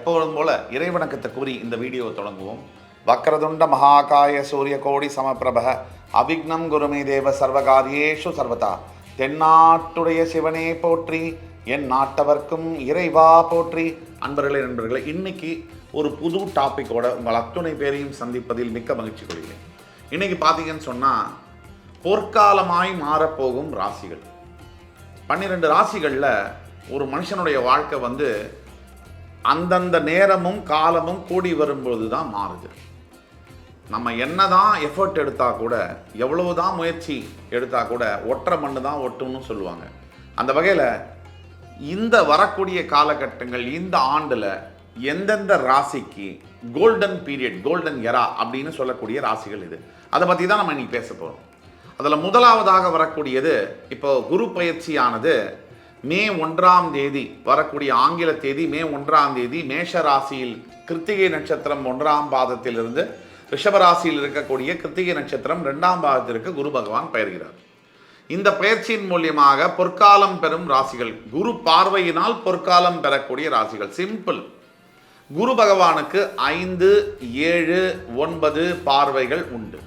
எப்பொழுதும் போல இறைவணக்கத்தை கூறி இந்த வீடியோவை தொடங்குவோம். வக்ரதுண்ட மகாகாய சூரிய கோடி சமபிரப அவிக்னம் குருமே தேவ சர்வகாரியேஷு சர்வதா. தென்னாட்டுடைய சிவனே போற்றி என் நாட்டவர்க்கும் இறைவா போற்றி. அன்பர்களே நண்பர்களே இன்னைக்கு ஒரு புது டாப்பிக்கோட உங்கள் அத்துணை பேரையும் சந்திப்பதில் மிக்க மகிழ்ச்சி கொள்கிறேன். இன்னைக்கு பார்த்தீங்கன்னு சொன்னால் பொற்காலமாய் மாறப்போகும் ராசிகள். பன்னிரெண்டு ராசிகளில் ஒரு மனுஷனுடைய வாழ்க்கை வந்து அந்தந்த நேரமும் காலமும் கூடி வரும்பொழுது தான் மாறுது. நம்ம என்னதான் எஃபர்ட் எடுத்தால் கூட எவ்வளவு தான் முயற்சி எடுத்தால் கூட ஒற்றை மண்ணு தான் ஒட்டும்னு சொல்லுவாங்க. அந்த வகையில் இந்த வரக்கூடிய காலகட்டங்கள் இந்த ஆண்டில் எந்தெந்த ராசிக்கு கோல்டன் பீரியட் கோல்டன் எரா அப்படின்னு சொல்லக்கூடிய ராசிகள் இது. அதை பற்றி தான் நம்ம இன்னைக்கு பேச போகிறோம் அதில் முதலாவதாக வரக்கூடியது இப்போ குரு பயிற்சியானது மே ஒன்றாம் தேதி வரக்கூடிய ஆங்கில தேதி மே ஒன்றாம் தேதி மேஷ ராசியில் கிருத்திகை நட்சத்திரம் ஒன்றாம் பாதத்திலிருந்து ரிஷபராசியில் இருக்கக்கூடிய கிருத்திகை நட்சத்திரம் ரெண்டாம் பாதத்திற்கு குரு பகவான் பெயர்கிறார். இந்த பயிற்சியின் மூலியமாக பொற்காலம் பெறும் ராசிகள் குரு பார்வையினால் பொற்காலம் பெறக்கூடிய ராசிகள். சிம்பிள். குரு பகவானுக்கு ஐந்து ஏழு ஒன்பது பார்வைகள் உண்டு.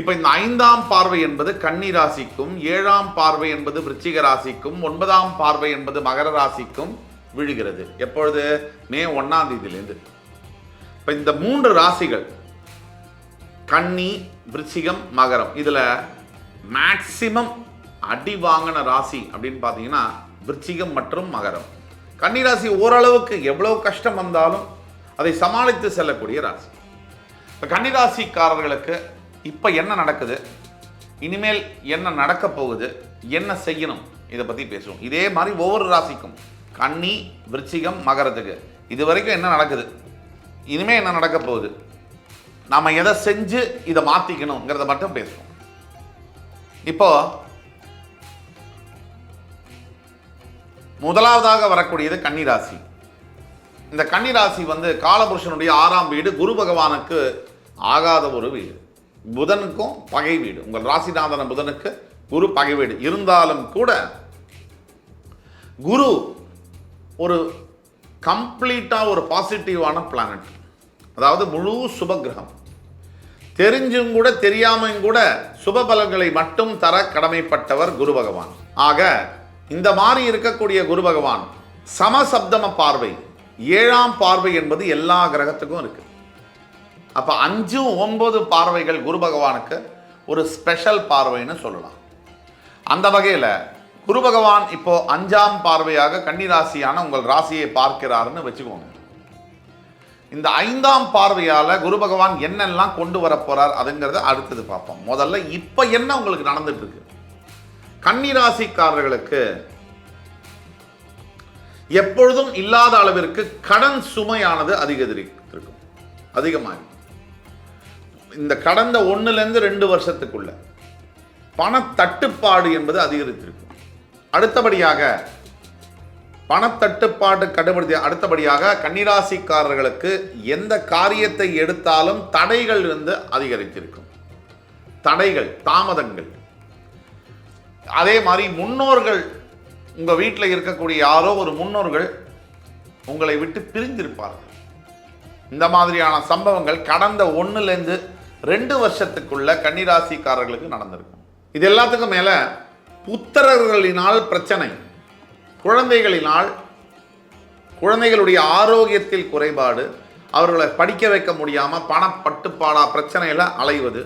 இப்போ இந்த ஐந்தாம் பார்வை என்பது கன்னி ராசிக்கும் ஏழாம் பார்வை என்பது விருச்சிக ராசிக்கும் ஒன்பதாம் பார்வை என்பது மகர ராசிக்கும் விழுகிறது. எப்பொழுது? மே ஒன்னாம் தேதியிலேருந்து. இப்போ இந்த மூன்று ராசிகள் கன்னி விருச்சிகம் மகரம் இதில் மேக்சிமம் அடி வாங்கின ராசி அப்படின்னு பார்த்தீங்கன்னா விருச்சிகம் மற்றும் மகரம். கன்னி ராசி ஓரளவுக்கு எவ்வளவு கஷ்டம் வந்தாலும் அதை சமாளித்து செல்லக்கூடிய ராசி. இப்போ கன்னிராசிக்காரர்களுக்கு இப்போ என்ன நடக்குது? இனிமேல் என்ன நடக்க போகுது? என்ன செய்யணும்? இதை பற்றி பேசுவோம். இதே மாதிரி ஒவ்வொரு ராசிக்கும் கன்னி விருச்சிகம் மகரத்துக்கு. இது வரைக்கும் என்ன நடக்குது? இனிமேல் என்ன நடக்க போகுது? நாம் எதை செஞ்சு இதை மாற்றிக்கணுங்கிறத மட்டும் பேசுவோம். இப்போ முதலாவதாக வரக்கூடியது கன்னிராசி இந்த கன்னிராசி வந்து காலபுருஷனுடைய ஆறாம் வீடு குரு பகவானுக்கு ஆகாத ஒரு வீடு. புதனுக்கும் பகை வீடு. உங்கள் ராசிநாதன புதனுக்கு குரு பகை வீடு. இருந்தாலும் கூட குரு ஒரு கம்ப்ளீட்டாக ஒரு பாசிட்டிவான பிளானட் அதாவது முழு சுபகிரகம். தெரிஞ்சும் கூட தெரியாமையும் கூட சுப பலன்களை மட்டும் தர கடமைப்பட்டவர் குரு பகவான். ஆக இந்த மாதிரி இருக்கக்கூடிய குரு பகவான் சமசப்தம பார்வை. ஏழாம் பார்வை என்பது எல்லா கிரகத்துக்கும் இருக்குது அப்போ அஞ்சு ஒன்பது பார்வைகள் குரு பகவானுக்கு ஒரு ஸ்பெஷல் பார்வைன்னு சொல்லலாம். அந்த வகையில் குரு பகவான் இப்போ அஞ்சாம் பார்வையாக கன்னிராசியான உங்கள் ராசியை பார்க்கிறாருன்னு வச்சுக்கோங்க. இந்த ஐந்தாம் பார்வையால குரு பகவான் என்னெல்லாம் கொண்டு வர போறார் அதுங்கிறத அடுத்தது பார்ப்போம். முதல்ல இப்போ என்ன உங்களுக்கு நடந்துட்டு இருக்கு கன்னிராசிக்காரர்களுக்கு எப்பொழுதும் இல்லாத அளவிற்கு கடன் சுமையானது அதிகரித்திருக்கும். அதிகமாக. இந்த கடந்த ஒன்றுலேருந்து ரெண்டு வருஷத்துக்குள்ள பணத்தட்டுப்பாடு என்பது அதிகரித்திருக்கும். அடுத்தபடியாக பணத்தட்டுப்பாடு கடுபடுத்தி அடுத்தபடியாக கன்னிராசிக்காரர்களுக்கு எந்த காரியத்தை எடுத்தாலும் தடைகள் வந்து அதிகரித்திருக்கும். தடைகள் தாமதங்கள். அதே மாதிரி முன்னோர்கள் உங்கள் வீட்டில் இருக்கக்கூடிய யாரோ ஒரு முன்னோர்கள் உங்களை விட்டு பிரிந்திருப்பார்கள். இந்த மாதிரியான சம்பவங்கள் கடந்த ஒன்றுலேருந்து ரெண்டு வருஷத்துக்குள்ள கன்னிராசிக்காரர்களுக்கு நடந்திருக்கும். இது எல்லாத்துக்கும் மேல புத்திரர்களினால் பிரச்சனை குழந்தைகளினால் குழந்தைகளுடைய ஆரோக்கியத்தில் குறைபாடு அவர்களை படிக்க வைக்க முடியாமல் பணப்பட்டுப்பாடா பிரச்சனையில் அலைவது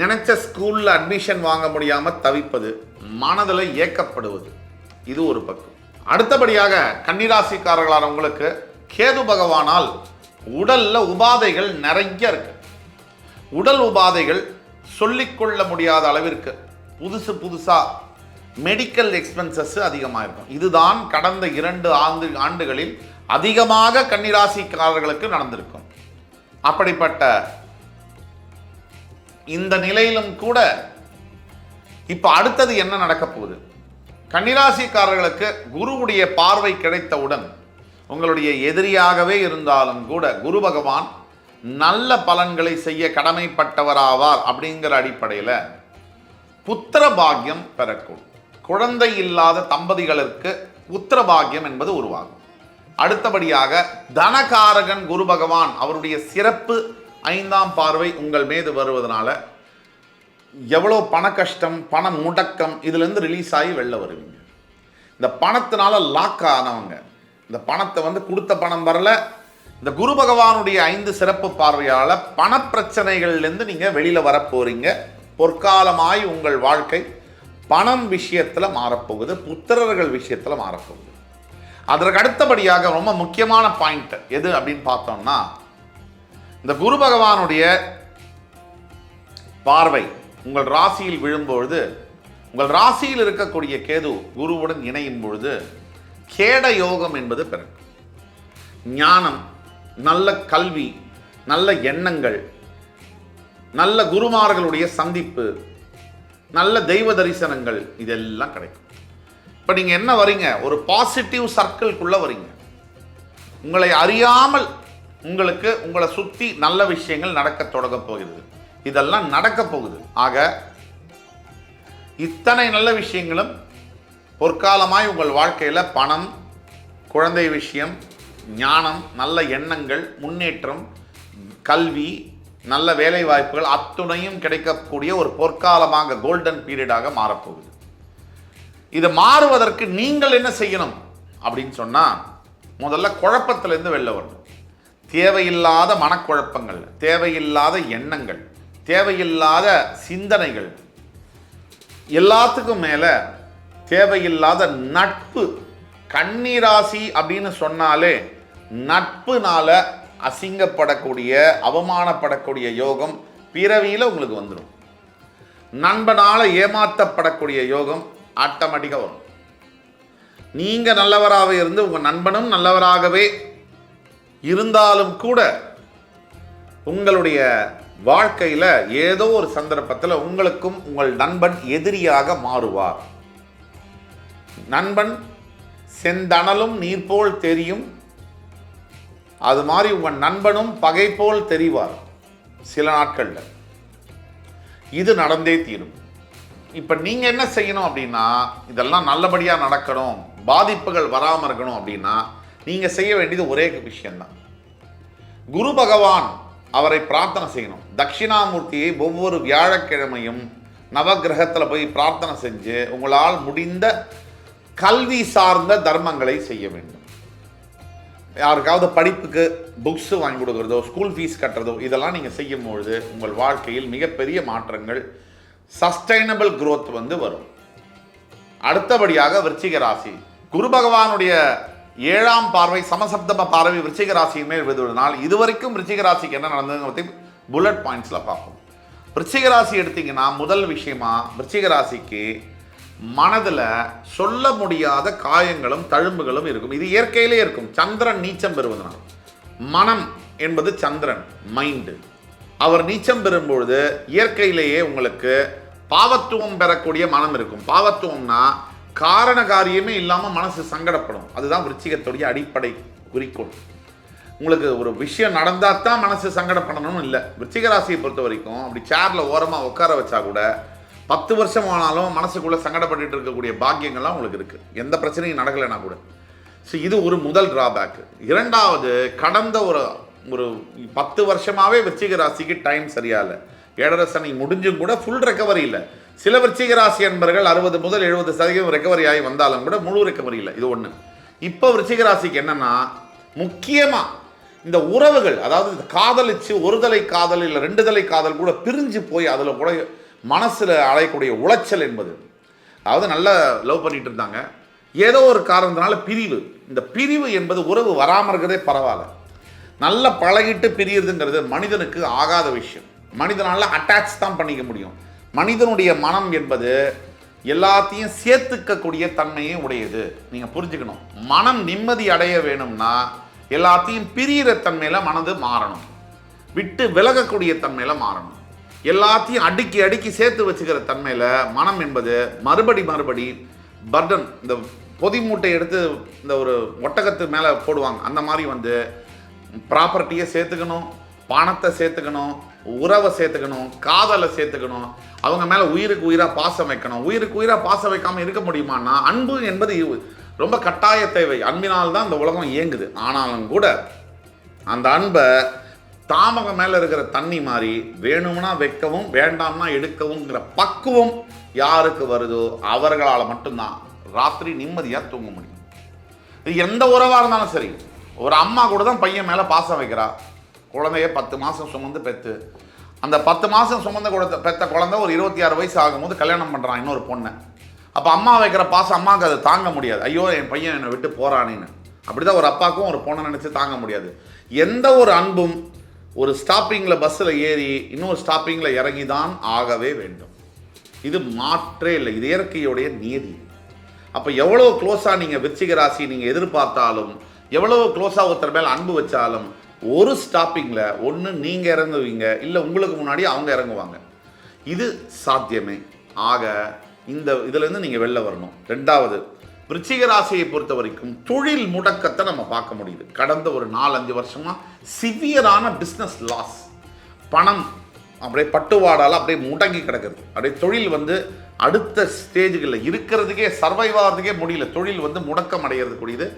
நினைச்ச ஸ்கூலில் அட்மிஷன் வாங்க முடியாமல் தவிப்பது மனதில் ஏக்கப்படுவது இது ஒரு பக்கம். அடுத்தபடியாக கன்னிராசிக்காரர்களான உங்களுக்கு கேது பகவானால் உடலில் உபாதைகள் நிறைய இருக்கு. உடல் உபாதைகள் சொல்லிக்கொள்ள முடியாத அளவிற்கு புதுசு புதுசாக மெடிக்கல் எக்ஸ்பென்சஸ் அதிகமாக இருக்கும் இதுதான் கடந்த இரண்டு ஆண்டு ஆண்டுகளில் அதிகமாக கன்னிராசிக்காரர்களுக்கு நடந்திருக்கும். அப்படிப்பட்ட இந்த நிலையிலும் கூட இப்போ அடுத்தது என்ன நடக்க போகுது? கன்னிராசிக்காரர்களுக்கு குருவுடைய பார்வை கிடைத்தவுடன் உங்களுடைய எதிரியாகவே இருந்தாலும் கூட குரு பகவான் நல்ல பலன்களை செய்ய கடமைப்பட்டவராவார் அப்படிங்கிற அடிப்படையில் புத்திர பாக்கியம் பெறக்கூடும். குழந்தை இல்லாத தம்பதிகளுக்கு புத்திர பாக்கியம் என்பது உருவாகும். அடுத்தபடியாக தனகாரகன் குரு பகவான் அவருடைய சிறப்பு ஐந்தாம் பார்வை உங்கள் மீது வருவதனால எவ்வளோ பண கஷ்டம் பண முடக்கம் இதுலேருந்து ரிலீஸ் ஆகி வெளில வருவீங்க. இந்த பணத்தினால லாக் ஆனவங்க இந்த பணத்தை வந்து கொடுத்த பணம் வரல இந்த குரு பகவானுடைய ஐந்து சிறப்பு பார்வையால் பணப்பிரச்சனைகள்லேருந்து நீங்கள் வெளியில் வர பொற்காலமாய் உங்கள் வாழ்க்கை பணம் விஷயத்தில் மாறப்போகுது புத்திரர்கள் விஷயத்தில் மாறப்போகுது. அதற்கு அடுத்தபடியாக ரொம்ப முக்கியமான பாயிண்ட் எது அப்படின்னு பார்த்தோம்னா இந்த குரு பகவானுடைய பார்வை உங்கள் ராசியில் விழும்பொழுது உங்கள் ராசியில் இருக்கக்கூடிய கேது குருவுடன் இணையும் பொழுது கேட யோகம் என்பது பிறக்கும். ஞானம் நல்ல கல்வி நல்ல எண்ணங்கள் நல்ல குருமார்களுடைய சந்திப்பு நல்ல தெய்வ தரிசனங்கள் இதெல்லாம் கிடைக்கும். இப்போ நீங்கள் என்ன வரீங்க? ஒரு பாசிட்டிவ் சர்க்கிள்குள்ளே வரீங்க. உங்களை அறியாமல் உங்களுக்கு உங்களை சுற்றி நல்ல விஷயங்கள் நடக்க தொடங்க போகிறது. இதெல்லாம் நடக்க போகுது. ஆக இத்தனை நல்ல விஷயங்களும் பொற்காலமாய் உங்கள் வாழ்க்கையில் பணம் குழந்தை விஷயம் ஞானம் நல்ல எண்ணங்கள் முன்னேற்றம் கல்வி நல்ல வேலை வாய்ப்புகள் அத்துணையும் கிடைக்கக்கூடிய ஒரு பொற்காலமாக கோல்டன் பீரியடாக மாறப்போகுது. இது மாறுவதற்கு நீங்கள் என்ன செய்யணும்? அப்படின்னு சொன்னால் முதல்ல குழப்பத்திலேருந்து வெளில வரணும். தேவையில்லாத மனக்குழப்பங்கள் தேவையில்லாத எண்ணங்கள் தேவையில்லாத சிந்தனைகள் எல்லாத்துக்கும் மேலே தேவையில்லாத நட்பு கன்னிராசி அப்படின்னு சொன்னாலே நட்புனால அசிங்கப்படக்கூடிய அவமானப்படக்கூடிய யோகம் பிறவியில் உங்களுக்கு வந்துடும் நண்பனால் ஏமாற்றப்படக்கூடிய யோகம் ஆட்டோமேட்டிக்காக வரும். நீங்கள் நல்லவராக இருந்து உங்கள் நண்பனும் நல்லவராகவே இருந்தாலும் கூட உங்களுடைய வாழ்க்கையில் ஏதோ ஒரு சந்தர்ப்பத்தில் உங்களுக்கும் உங்கள் நண்பன் எதிரியாக மாறுவார். நண்பன் செந்தணலும் நீர் போல் தெரியும். அது மாதிரி உங்கள் நண்பனும் பகை போல் தெரிவார் சில நாட்களில். இது நடந்தே தீரும். இப்போ நீங்கள் என்ன செய்யணும் அப்படின்னா இதெல்லாம் நல்லபடியாக நடக்கணும் பாதிப்புகள் வராமல் இருக்கணும் அப்படின்னா நீங்கள் செய்ய வேண்டியது ஒரே விஷயந்தான் குரு பகவான் அவரை பிரார்த்தனை செய்யணும். தட்சிணாமூர்த்தியை ஒவ்வொரு வியாழக்கிழமையும் நவகிரகத்தில் போய் பிரார்த்தனை செஞ்சு உங்களால் முடிந்த கல்வி சார்ந்த தர்மங்களை செய்ய வேண்டும். யாருக்காவது படிப்புக்கு புக்ஸு வாங்கி கொடுக்குறதோ ஸ்கூல் ஃபீஸ் கட்டுறதோ இதெல்லாம் நீங்கள் செய்யும் பொழுது உங்கள் வாழ்க்கையில் மிகப்பெரிய மாற்றங்கள் சஸ்டைனபிள் க்ரோத் வந்து வரும். அடுத்தபடியாக விருச்சிக ராசி. குரு பகவானுடைய ஏழாம் பார்வை சமசப்தம பார்வை விருச்சிக ராசியின் மேல் விழுவதனால் இதுவரைக்கும் விருச்சிக ராசிக்கு என்ன நடந்ததுன்னு பற்றி புல்லட் பாயிண்ட்ஸில் பார்ப்போம். விருச்சிக ராசி எடுத்திங்கன்னா முதல் விஷயமா விருச்சிக ராசிக்கு மனதில் சொல்ல முடியாத காயங்களும் தழும்புகளும் இருக்கும். இது இயற்கையிலே இருக்கும். சந்திரன் நீச்சம் பெறுவதனால். மனம் என்பது சந்திரன் மைண்டு அவர் நீச்சம் பெறும்பொழுது இயற்கையிலேயே உங்களுக்கு பாவத்துவம் பெறக்கூடிய மனம் இருக்கும். பாவத்துவம்னா காரண காரியமே இல்லாமல் மனசு சங்கடப்படும். அதுதான் விருச்சிகத்துடைய அடிப்படை குறிக்கோள். உங்களுக்கு ஒரு விஷயம் நடந்தால் தான் மனசு சங்கடப்படணும்னு இல்லை. விருச்சிக ராசியை பொறுத்த வரைக்கும் அப்படி சேரில் ஓரமாக உட்கார வச்சா கூட பத்து வருஷம் ஆனாலும் மனசுக்குள்ளே சங்கடப்பட்டு இருக்கக்கூடிய பாக்கியங்கள்லாம் உங்களுக்கு இருக்குது எந்த பிரச்சனையும் நடக்கலைன்னா கூட. ஸோ இது ஒரு முதல் ட்ராபேக்கு இரண்டாவது கடந்த ஒரு ஒரு பத்து வருஷமாகவே விருச்சிக ராசிக்கு டைம் சரியா இல்லை ஏழரை சனி முடிஞ்சும் கூட ஃபுல் ரெக்கவரி இல்லை. சில விருச்சிக ராசி என்பர்கள் அறுபது முதல் எழுபது சதவீதம் ரெக்கவரி ஆகி வந்தாலும் கூட முழு ரெக்கவரி இல்லை. இது ஒன்று இப்போ விருச்சிக ராசிக்கு என்னென்னா முக்கியமாக இந்த உறவுகள் அதாவது காதலிச்சு ஒரு தலை காதல் இல்லை ரெண்டு தலை காதல் கூட பிரிஞ்சு போய் அதில் கூட மனசில் அலையக்கூடிய உளைச்சல் என்பது. அதாவது நல்லா லவ் பண்ணிட்டு இருந்தாங்க. ஏதோ ஒரு காரணத்தினால பிரிவு. இந்த பிரிவு என்பது உறவு வராமல் இருக்கிறதே பரவாயில்ல. நல்ல பழகிட்டு பிரியறதுங்கிறது மனிதனுக்கு ஆகாத விஷயம். மனிதனால் அட்டாச் தான் பண்ணிக்க முடியும். மனிதனுடைய மனம் என்பது எல்லாத்தையும் சேர்த்துக்கக்கூடிய தன்மையே உடையது. நீங்கள் புரிஞ்சுக்கணும். மனம் நிம்மதி அடைய வேணும்னா எல்லாத்தையும் பிரியிற தன்மையில் மனது மாறணும். விட்டு விலகக்கூடிய தன்மையில் மாறணும். எல்லாத்தையும் அடுக்கி அடுக்கி சேர்த்து வச்சுக்கிற தன்மையில் மனம் என்பது மறுபடி மறுபடி பர்டன் இந்த பொதி மூட்டை எடுத்து இந்த ஒரு ஒட்டகத்து மேலே போடுவாங்க. அந்த மாதிரி வந்து ப்ராப்பர்ட்டியை சேர்த்துக்கணும் பணத்தை சேர்த்துக்கணும் உறவை சேர்த்துக்கணும் காதலை சேர்த்துக்கணும் அவங்க மேலே உயிருக்கு உயிராக பாசம் வைக்கணும். உயிருக்கு உயிராக பாசம் வைக்காமல் இருக்க முடியுமான்னா அன்பு என்பது ரொம்ப கட்டாய தேவை. அன்பினால் தான் இந்த உலகம் இயங்குது. ஆனாலும் கூட அந்த அன்பை தாமகம் மேலே இருக்கிற தண்ணி மாதிரி வேணும்னா வைக்கவும் வேண்டாம்னா எடுக்கவும்ங்கிற பக்குவம் யாருக்கு வருதோ அவர்களால் மட்டும்தான். ராத்திரி நிம்மதியாக தூங்க முடியும். இது எந்த உறவாக இருந்தாலும் சரி. ஒரு அம்மா கூட தான் பையன் மேலே பாசம் வைக்கிறா. குழந்தைய பத்து மாதம் சுமந்து பெற்று அந்த பத்து மாதம் சுமந்த கொடுத்த பெத்த குழந்தை ஒரு இருபத்தி ஆறு வயசு ஆகும்போது கல்யாணம் பண்ணுறான் இன்னொரு பொண்ணை. அப்போ அம்மா வைக்கிற பாசம் அம்மாவுக்கு அதை தாங்க முடியாது. ஐயோ என் பையன் என்னை விட்டு போறானேன்னு. அப்படிதான் ஒரு அப்பாவுக்கும் ஒரு பொண்ணை நினச்சி தாங்க முடியாது. எந்த ஒரு அன்பும் ஒரு ஸ்டாப்பிங்கில் பஸ்ஸில் ஏறி இன்னொரு ஸ்டாப்பிங்கில் இறங்கி தான் ஆகவே வேண்டும். இது மாற்றே இல்லை. இது இயற்கையுடைய நியதி அப்போ எவ்வளோ க்ளோஸாக நீங்கள் விருச்சிக ராசி நீங்கள் எதிர்பார்த்தாலும் எவ்வளோ க்ளோஸாக ஒருத்தர் மேலே அன்பு வச்சாலும் ஒரு ஸ்டாப்பிங்கில் ஒன்று நீங்கள் இறங்குவீங்க இல்லை உங்களுக்கு முன்னாடி அவங்க இறங்குவாங்க. இது சாத்தியமே. ஆக இந்த இதுலேருந்து நீங்கள் வெளில வரணும். ரெண்டாவது விருச்சிக ராசியை பொறுத்த வரைக்கும் தொழில் முடக்கத்தை நம்ம பார்க்க முடியுது. கடந்த ஒரு நாலஞ்சு வருஷமாக சிவியரான பிஸ்னஸ் லாஸ் பணம் அப்படியே பட்டுவாடால் அப்படியே முடங்கி கிடக்குது. அப்படியே தொழில் வந்து அடுத்த ஸ்டேஜுகளில் இருக்கிறதுக்கே சர்வைவ் ஆகிறதுக்கே முடியல. தொழில் வந்து முடக்கம் அடைகிறதுக்குரியது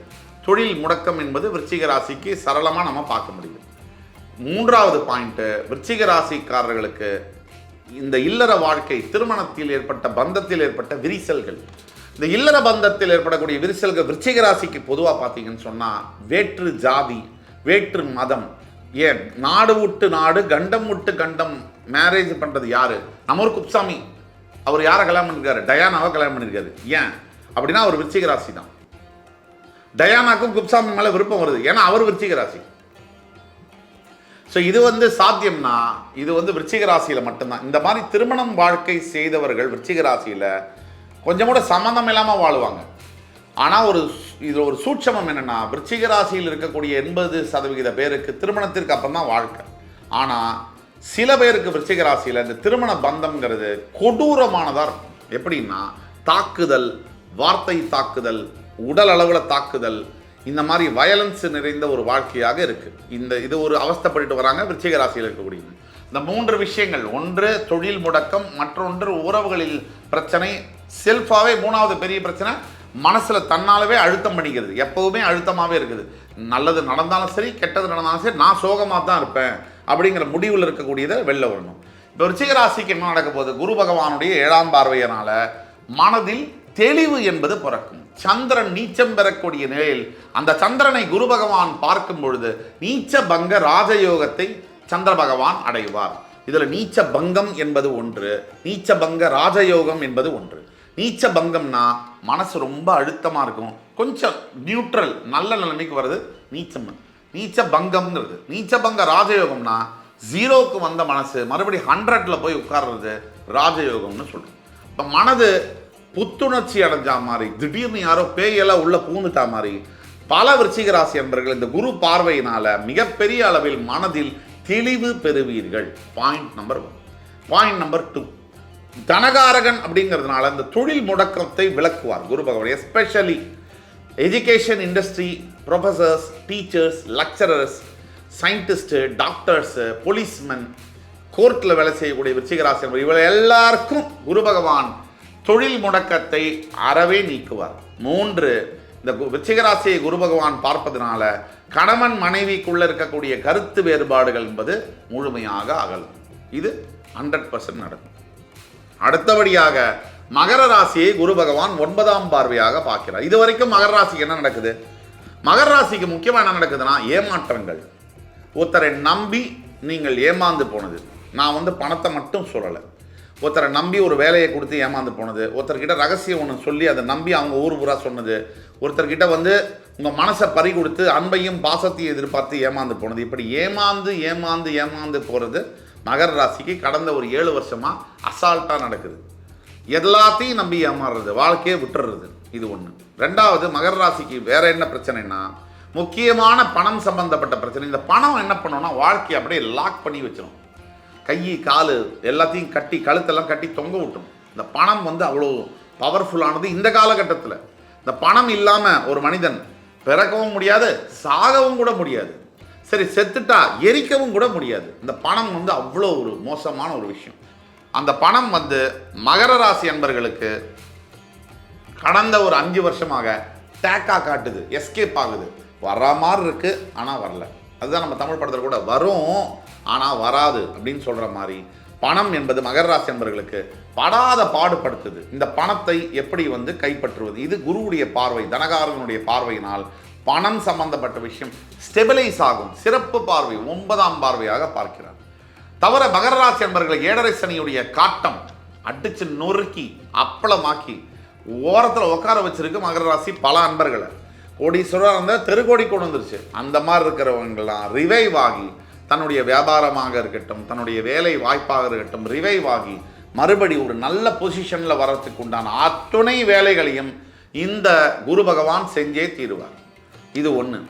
தொழில் முடக்கம் என்பது விருச்சிக ராசிக்கு சரளமாக நம்ம பார்க்க முடியுது. மூன்றாவது பாயிண்ட்டு விருச்சிக ராசிக்காரர்களுக்கு இந்த இல்லற வாழ்க்கை திருமணத்தில் ஏற்பட்ட பந்தத்தில் ஏற்பட்ட விரிசல்கள். இந்த இல்லற பந்தத்தில் ஏற்படக்கூடிய விரிசல்கள் விருச்சிக ராசிக்கு பொதுவாக பார்த்தீங்கன்னு சொன்னால் வேற்று ஜாதி வேற்று மதம். ஏன்? நாடு விட்டு நாடு கண்டம் விட்டு கண்டம் மேரேஜ் பண்ணுறது யாரு? நம்ம குப்சாமி. அவர் யாரை கல்யாணம் பண்ணியிருக்காரு டயானாவை கல்யாணம் பண்ணியிருக்காரு ஏன்? அப்படின்னா அவர் விருச்சிக ராசி தான். டயானாக்கும் குப்சாமி மேலே விருப்பம் வருது. ஏன்னா அவர் விருச்சிக ராசி. ஸோ இது வந்து சாத்தியம்னா இது வந்து விருச்சிக ராசியில் மட்டும்தான். இந்த மாதிரி திருமணம் வாழ்க்கை செய்தவர்கள் விருச்சிக ராசியில் கொஞ்சம் கூட சம்மந்தம் இல்லாமல் வாழுவாங்க. ஆனால் ஒரு இதில் ஒரு சூட்சமம் என்னென்னா விருச்சிக ராசியில் இருக்கக்கூடிய எண்பது சதவிகித பேருக்கு திருமணத்திற்கு அப்புறம் தான் வாழ்க்கை. ஆனால் சில பேருக்கு விருச்சிக ராசியில் இந்த திருமண பந்தம்ங்கிறது கொடூரமானதாக இருக்கும். எப்படின்னா தாக்குதல் வார்த்தை தாக்குதல் உடல் அளவில் தாக்குதல் இந்த மாதிரி வயலன்ஸ் நிறைந்த ஒரு வாழ்க்கையாக இருக்குது இந்த இது ஒரு அவஸ்தைப்பட்டு வராங்க விருச்சிக ராசியில் இருக்கக்கூடிய இந்த மூன்று விஷயங்கள் ஒன்று தொழில் முடக்கம் மற்றொன்று உறவுகளில் பிரச்சனை செல்ஃபாகவே மூணாவது பெரிய பிரச்சனை மனசில் தன்னாலவே அழுத்தம் பண்ணிக்கிறது. எப்போவுமே அழுத்தமாகவே இருக்குது. நல்லது நடந்தாலும் சரி கெட்டது நடந்தாலும் சரி நான் சோகமாக தான் இருப்பேன் அப்படிங்கிற முடிவில் இருக்கக்கூடியதை வெளில வரணும். இப்போ ருச்சிகராசிக்கு என்ன நடக்க போகுது? குரு பகவானுடைய ஏழாம் பார்வையினால் மனதில் தெளிவு என்பது பிறக்கும். சந்திரன் நீச்சம் பெறக்கூடிய நிலையில் அந்த சந்திரனை குரு பகவான் பார்க்கும் பொழுது நீச்ச பங்க ராஜயோகத்தை சந்திர பகவான் அடைவார். இதில் நீச்ச பங்கம் என்பது ஒன்று நீச்ச பங்க ராஜயோகம் என்பது ஒன்று. நீச்ச பங்கம்னா மனசு ரொம்ப அழுத்தமாக இருக்கும். கொஞ்சம் நியூட்ரல் நல்ல நிலைமைக்கு வருது நீச்சம். நீச்ச பங்கம்ங்கிறது நீச்ச பங்க ராஜயோகம்னா ஜீரோவுக்கு வந்த மனசு மறுபடியும் ஹண்ட்ரட்ல போய் உட்கார்றது ராஜயோகம்னு சொல்கிறோம் இப்போ மனது புத்துணர்ச்சி அடைஞ்சா மாதிரி திடீர்னு யாரோ பேயெல்லாம் உள்ள பூந்துட்டா மாதிரி பல விருச்சிக ராசி என்பர்கள் இந்த குரு பார்வையினால மிகப்பெரிய அளவில் மனதில் தெளிவு பெறுவீர்கள். Point number one point number two தனகாரகன் அப்படிங்கிறதுனால இந்த தொழில் முடக்கத்தை விளக்குவார் Guru Bhagavan especially education industry professors teachers lecturers scientist doctors policemen கோர்ட்டில் வேலை செய்யக்கூடிய விருச்சிகராசி என்பவர் இவர்கள் எல்லாருக்கும் குரு பகவான் தொழில் முடக்கத்தை அறவே நீக்குவார். மூன்று இந்த கு- விருச்சிகராசியை குரு பகவான் பார்ப்பதனால கணவன் மனைவிக்குள்ள இருக்கக்கூடிய கருத்து வேறுபாடுகள் என்பது முழுமையாக அகலும். இது ஹண்ட்ரட் பர்சன்ட் நடக்கும். அடுத்தபடியாக மகர ராசியை குரு பகவான் ஒன்பதாம் பார்வையாக பார்க்கிறார். இது வரைக்கும் மகர ராசிக்கு என்ன நடக்குது? மகர ராசிக்கு முக்கியமாக என்ன நடக்குதுன்னா ஏமாற்றங்கள். ஒருத்தரை நம்பி நீங்கள் ஏமாந்து போனது. நான் வந்து பணத்தை மட்டும் சொல்லலை. ஒருத்தரை நம்பி ஒரு வேலையை கொடுத்து ஏமாந்து போனது. ஒருத்தர்கிட்ட ரகசியம் ஒன்று சொல்லி அதை நம்பி அவங்க ஊர் பூரா சொன்னது. ஒருத்தர்கிட்ட வந்து உங்கள் மனசை பறி கொடுத்து அன்பையும் பாசத்தையும் எதிர்பார்த்து ஏமாந்து போனது. இப்படி ஏமாந்து ஏமாந்து ஏமாந்து போகிறது மகர ராசிக்கு கடந்த ஒரு ஏழு வருஷமாக அசால்ட்டாக நடக்குது. எல்லாத்தையும் நம்பி ஏமாறுறது வாழ்க்கையை விட்டுறது இது ஒன்று ரெண்டாவது மகர ராசிக்கு வேற என்ன பிரச்சனைனா முக்கியமான பணம் சம்பந்தப்பட்ட பிரச்சனை. இந்த பணம் என்ன பண்ணோம்னா வாழ்க்கையை அப்படியே லாக் பண்ணி வச்சிடும் கை காலு எல்லாத்தையும் கட்டி கழுத்தெல்லாம் கட்டி தொங்க விட்டுரும். இந்த பணம் வந்து அவ்வளோ பவர்ஃபுல்லானது இந்த காலகட்டத்தில். இந்த பணம் இல்லாமல் ஒரு மனிதன் பிறக்கவும் முடியாது சாகவும் கூட முடியாது. சரி செத்துட்டா எரிக்கவும் கூட முடியாது. இந்த பணம் வந்து அவ்வளோ ஒரு மோசமான ஒரு விஷயம். அந்த பணம் வந்து மகர ராசி அன்பர்களுக்கு கடந்த ஒரு அஞ்சு வருஷமாக டேக்காக காட்டுது எஸ்கேப் ஆகுது. வர மாதிரி இருக்கு ஆனால் வரல. அதுதான் நம்ம தமிழ் படத்தில் கூட வரும் ஆனால் வராது அப்படின்னு சொல்கிற மாதிரி. பணம் என்பது மகர ராசி அன்பர்களுக்கு படாத பாடுபடுத்துது. இந்த பணத்தை எப்படி வந்து கைப்பற்றுவது? இது குருவுடைய பார்வை தனகாரனுடைய பார்வையினால் பணம் சம்பந்தப்பட்ட விஷயம் ஸ்டெபிலைஸ் ஆகும். சிறப்பு பார்வை ஒன்பதாம் பார்வையாக பார்க்கிறார். தவிர மகர ராசி என்பவர்களை ஏழரை சனியுடைய காட்டம் அடிச்சு நொறுக்கி அப்பளமாக்கி ஓரத்தில் உட்கார வச்சிருக்கு மகர ராசி பல அன்பர்களை. கோடீஸ்வரர் இருந்தால் தெருக்கோடி கொண்டு வந்துருச்சு. அந்த மாதிரி இருக்கிறவங்கெல்லாம் ரிவைவ் ஆகி தன்னுடைய வியாபாரமாக இருக்கட்டும் தன்னுடைய வேலை வாய்ப்பாக இருக்கட்டும் ரிவைவ் ஆகி மறுபடி ஒரு நல்ல பொசிஷனில் வர்றதுக்கு உண்டான அத்துணை வேலைகளையும் இந்த குரு பகவான் செஞ்சே தீருவார். இது ஒன்று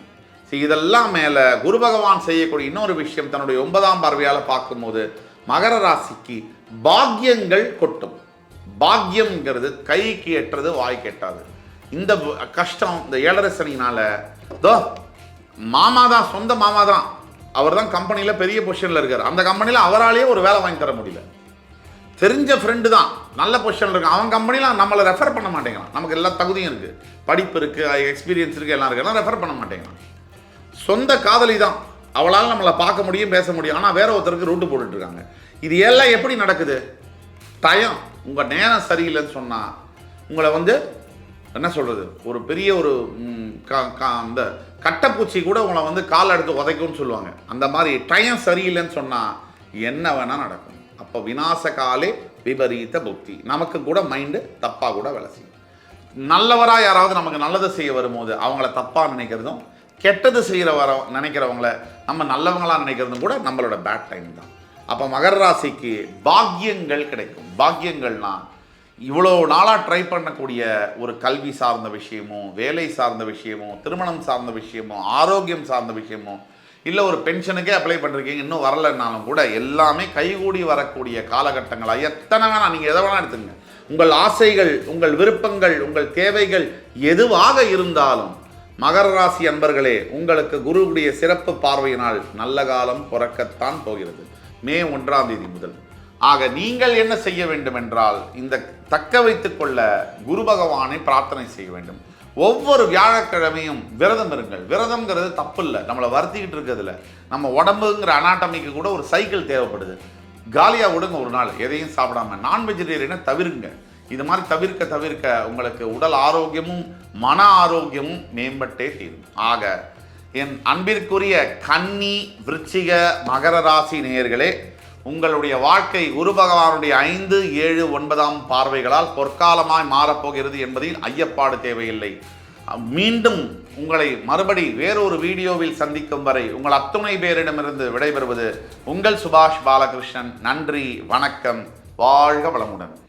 இதெல்லாம் மேலே குரு பகவான் செய்யக்கூடிய இன்னொரு விஷயம் தன்னுடைய ஒன்பதாம் பார்வையால் பார்க்கும்போது மகர ராசிக்கு பாக்கியங்கள் கொட்டும். பாக்கியம்ங்கிறது கைக்கு எட்டுறது வாய் கெட்டாது இந்த கஷ்டம் இந்த ஏழரை சனினால தோ மாமா தான் சொந்த மாமா தான். அவர் தான் கம்பெனியில் பெரிய பொசிஷனில் இருக்கார். அந்த கம்பெனியில் அவராலேயே ஒரு வேலை வாங்கி தர முடியல. தெரிஞ்ச ஃப்ரெண்டு தான். நல்ல பொசிஷன் இருக்கு அவன் கம்பெனிலாம் நம்மளை ரெஃபர் பண்ண மாட்டேங்கிறான். நமக்கு எல்லா தகுதியும் இருக்குது படிப்பு இருக்குது எக்ஸ்பீரியன்ஸ் இருக்குது எல்லாம் இருக்குது எல்லாம் ரெஃபர் பண்ண மாட்டேங்கிறான். சொந்த காதலி தான். அவளால் நம்மளை பார்க்க முடியும் பேச முடியும். ஆனால் வேற ஒருத்தருக்கு ரூட்டு போட்டுட்டு இருக்காங்க. இது எல்லாம் எப்படி நடக்குது? டயம் உங்கள் நேரம் சரியில்லைன்னு சொன்னால் உங்களை வந்து என்ன சொல்கிறது ஒரு பெரிய ஒரு க- அந்த கட்டைப்பூச்சி கூட உங்களை வந்து கால் எடுத்து உதைக்கும்னு சொல்லுவாங்க. அந்த மாதிரி டயம் சரியில்லைன்னு சொன்னால் என்ன வேணால் நடக்கும். அப்போ வினாசகாலே விபரீத புக்தி நமக்கு கூட மைண்டு தப்பாக கூட வேலை செய்யும். நல்லவராக யாராவது நமக்கு நல்லது செய்ய வரும்போது அவங்கள தப்பாக நினைக்கிறதும் கெட்டது செய்கிற வர நினைக்கிறவங்கள நம்ம நல்லவங்களாக நினைக்கிறதும் கூட நம்மளோட பேட் டைம் தான். அப்போ மகர ராசிக்கு பாக்கியங்கள் கிடைக்கும். பாக்கியங்கள்னா இவ்வளோ நாளாக ட்ரை பண்ணக்கூடிய ஒரு கல்வி சார்ந்த விஷயமோ வேலை சார்ந்த விஷயமோ திருமணம் சார்ந்த விஷயமோ ஆரோக்கியம் சார்ந்த விஷயமோ இல்லை ஒரு பென்ஷனுக்கே அப்ளை பண்ணிருக்கீங்க இன்னும் வரலைன்னாலும் கூட எல்லாமே கைகூடி வரக்கூடிய காலகட்டங்களா? எத்தனை வேணால் நீங்கள் எதை வேணால் எடுத்துங்க உங்கள் ஆசைகள் உங்கள் விருப்பங்கள் உங்கள் தேவைகள் எதுவாக இருந்தாலும் மகர ராசி அன்பர்களே உங்களுக்கு குருவுடைய சிறப்பு பார்வையினால் நல்ல காலம் பிறக்கத்தான் போகிறது. மே ஒன்றாம் தேதி முதல். ஆக நீங்கள் என்ன செய்ய வேண்டும் என்றால் இந்த தக்க வைத்துக்கொள்ள குரு பகவானை பிரார்த்தனை செய்ய வேண்டும். ஒவ்வொரு வியாழக்கிழமையும் விரதம் இருங்கள். விரதம்ங்கிறது தப்பு இல்லை நம்மளை வருத்திக்கிட்டு இருக்கிறதுல. நம்ம உடம்புங்கிற அனாட்டமிக்கு கூட ஒரு சைக்கிள் தேவைப்படுது. காலியாக விடுங்க ஒரு நாள். எதையும் சாப்பிடாம. நான் வெஜிடேரியனை தவிருங்க. இது மாதிரி தவிர்க்க தவிர்க்க உங்களுக்கு உடல் ஆரோக்கியமும் மன ஆரோக்கியமும் மேம்பட்டே தீரும். ஆக என் அன்பிற்குரிய கன்னி விருச்சிக மகர ராசி நேயர்களே உங்களுடைய வாழ்க்கை குரு பகவானுடைய ஐந்து ஏழு ஒன்பதாம் பார்வைகளால் பொற்காலமாய் மாறப்போகிறது என்பதில் ஐயப்பாடு தேவையில்லை. மீண்டும் உங்களை மறுபடி வேறொரு வீடியோவில் சந்திக்கும் வரை உங்கள் அத்துணை பேரிடமிருந்து விடைபெறுவது உங்கள் சுபாஷ் பாலகிருஷ்ணன். நன்றி வணக்கம் வாழ்க வளமுடன்.